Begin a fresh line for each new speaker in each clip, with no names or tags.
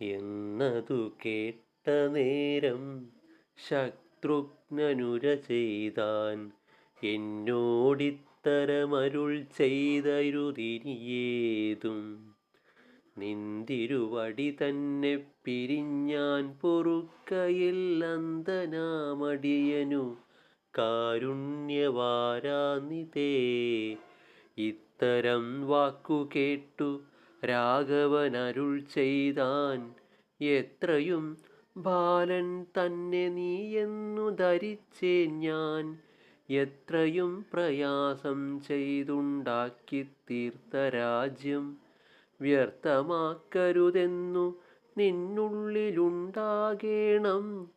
എന്നതു കേട്ട നേരം ശത്രുഘ്നനുര ചെയ്താൻ എന്നോടിത്തരമരുൾ ചെയ്തരുതിരിയേതും നിന്തിരുവടി തന്നെ പിരിഞ്ഞാൻ പൊറുക്കയിൽ അന്തനാമടിയനു കാരുണ്യവാരാനിതേ. ഇത്തരം വാക്കു കേട്ടു രാഘവൻ ചെയ്താൻ എത്രയും ബാലൻ തന്നെ നീയെന്നു ധരിച്ചേ ഞാൻ. എത്രയും പ്രയാസം ചെയ്തുണ്ടാക്കി തീർത്ത രാജ്യം വ്യർത്ഥമാക്കരുതെന്നു നിന്നുള്ളിലുണ്ടാകേണം.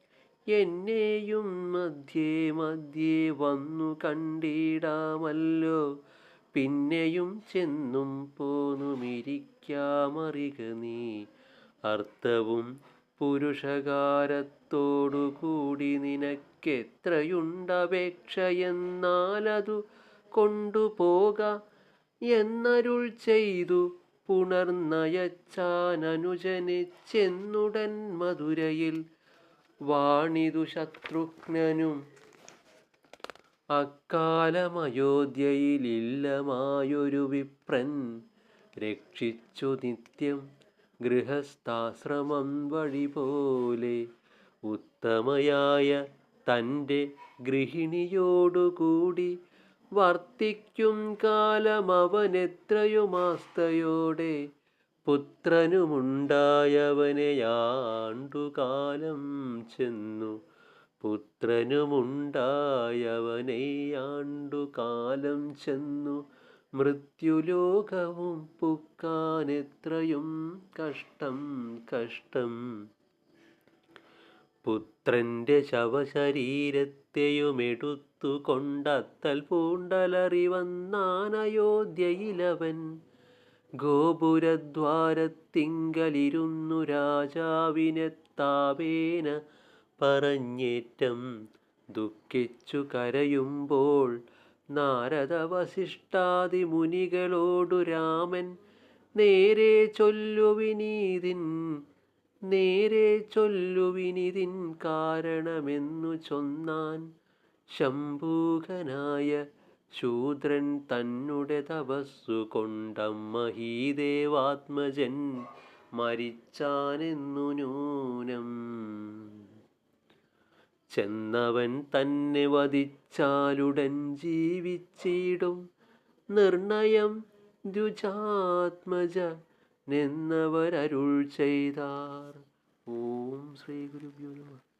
എന്നെയും മധ്യേ മധ്യേ വന്നു കണ്ടിടാമല്ലോ. പിന്നെയും ചെന്നും പോന്നുമിരിക്കാമറിക നീ. അർത്ഥവും പുരുഷകാരത്തോടുകൂടി നിനക്കെത്രയുണ്ടപേക്ഷയെന്നാലതു കൊണ്ടുപോക. എന്നരുൾ ചെയ്തു പുണർനയച്ചാനനുജനെ ചെന്നുടൻ മധുരയിൽ വാണിതു ശത്രുഘ്നനും. അക്കാലമയോധ്യയിലില്ലമായൊരു വിപ്രൻ രക്ഷിച്ചു നിത്യം ഗൃഹസ്ഥാശ്രമം വഴി പോലെ ഉത്തമയായ തന്റെ ഗൃഹിണിയോടുകൂടി വർത്തിക്കും കാലം അവനെത്രയുമാസ്തയോടെ പുത്രനുമുണ്ടായവനെയാണ്ടുകാലം ചെന്നു. പുത്രനുമുണ്ടായവനെയാണ്ടുകാലം ചെന്നു. മൃത്യുലോകവും പുക്കാനെത്രയും കഷ്ടം കഷ്ടം. പുത്രന്റെ ശവശരീരത്തെയുമെടുത്തു കൊണ്ടത്തൽ പൂണ്ടലറി വന്നാനയോധ്യയിലവൻ ഗോപുരദ്വാരത്തിങ്കലിരുന്നു രാജാവിനെ താപേന പറഞ്ഞേറ്റം. ദുഃഖിച്ചു കരയുമ്പോൾ നാരദ വസിഷ്ഠാദി മുനികളോടു രാമൻ നേരെ ചൊല്ലുവിനീതിൻ നേരെ ചൊല്ലുവിനിതിൻ കാരണമെന്നു ചൊന്നാൻ ശംഭൂകനായ ശൂദ്രൻ തന്നുടെ തപസ്സു കൊണ്ടമ്മഹീദേവാത്മജൻ മരിച്ചാനെന്നു നൂനം ചെന്നവൻ തന്നെ വധിച്ചാലുടൻ ജീവിച്ചിടും. നിർണയം ദ്വിജാത്മജ നിന്നവരരുൾ ചെയ്താർ. ഓം ശ്രീ ഗുരുഭ്യോ